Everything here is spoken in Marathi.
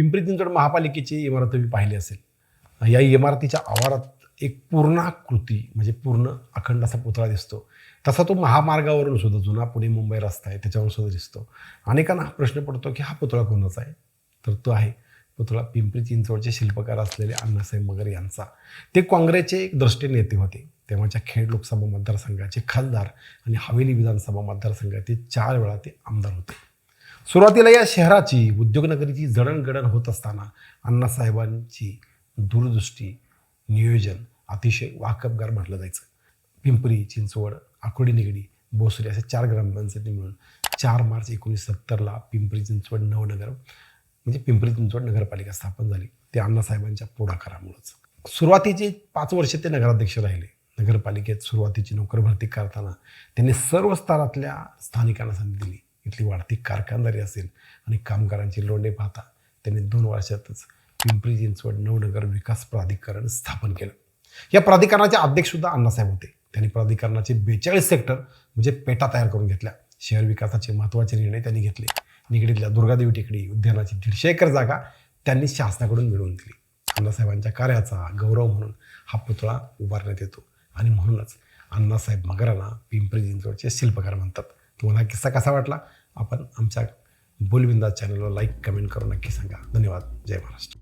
पिंपरी चिंचवड महापालिकेची इमारत तुम्ही पाहिली असेल. या इमारतीच्या आवारात एक पूर्णाकृती म्हणजे पूर्ण अखंड असा पुतळा दिसतो. तसा तो महामार्गावरून सुद्धा जुना पुणे मुंबई रस्ता आहे त्याच्यावर सुद्धा दिसतो. अनेकांना हा प्रश्न पडतो की हा पुतळा कोणाचा आहे? तर तो आहे पुतळा पिंपरी चिंचवडचे शिल्पकार असलेले अण्णासाहेब मगर यांचा. ते काँग्रेसचे एक द्रष्टे नेते होते. तेव्हाच्या खेड लोकसभा मतदारसंघाचे खासदार आणि हवेली विधानसभा मतदारसंघाचे चार वेळा ते आमदार होते. सुरुवातीला या शहराची उद्योगनगरीची जडणघडण होत असताना अण्णासाहेबांची दूरदृष्टी नियोजन अतिशय वाकबगार म्हटलं जायचं. पिंपरी चिंचवड आकुर्डी निगडी बोसरी असे चार ग्रामपंचायती मिळून चार मार्च एकोणीसशे सत्तरला पिंपरी चिंचवड नवनगर म्हणजे पिंपरी चिंचवड नगरपालिका स्थापन झाली. ते अण्णासाहेबांच्या पुढाकारामुळंच. सुरुवातीचे पाच वर्ष ते नगराध्यक्ष राहिले. नगरपालिकेत सुरुवातीची नोकर भरती करताना त्यांनी सर्व स्तरातल्या स्थानिकांना संधी दिली. इथली वाढती कारखानदारी असेल आणि कामगारांची लोंढे पाहता त्यांनी दोन वर्षातच पिंपरी चिंचवड नवनगर विकास प्राधिकरण स्थापन केलं. या प्राधिकरणाचे अध्यक्षसुद्धा अण्णासाहेब होते. त्यांनी प्राधिकरणाचे बेचाळीस सेक्टर म्हणजे पेटा तयार करून घेतल्या. शहर विकासाचे महत्त्वाचे निर्णय त्यांनी घेतले. निगडीतल्या दुर्गादेवी टेकडी उद्यानाची दीडशे एकर जागा त्यांनी शासनाकडून मिळवून दिली. अण्णासाहेबांच्या कार्याचा गौरव म्हणून हा पुतळा उभारण्यात येतो. आणि म्हणूनच अण्णासाहेब मगरांना पिंपरी चिंचवडचे शिल्पकार म्हणतात. तुम्हाला किस्सा कसा वाटला? आपण आमच्या बोलविंदा चॅनलला लाईक कमेंट करून नक्की सांगा. धन्यवाद. जय महाराष्ट्र.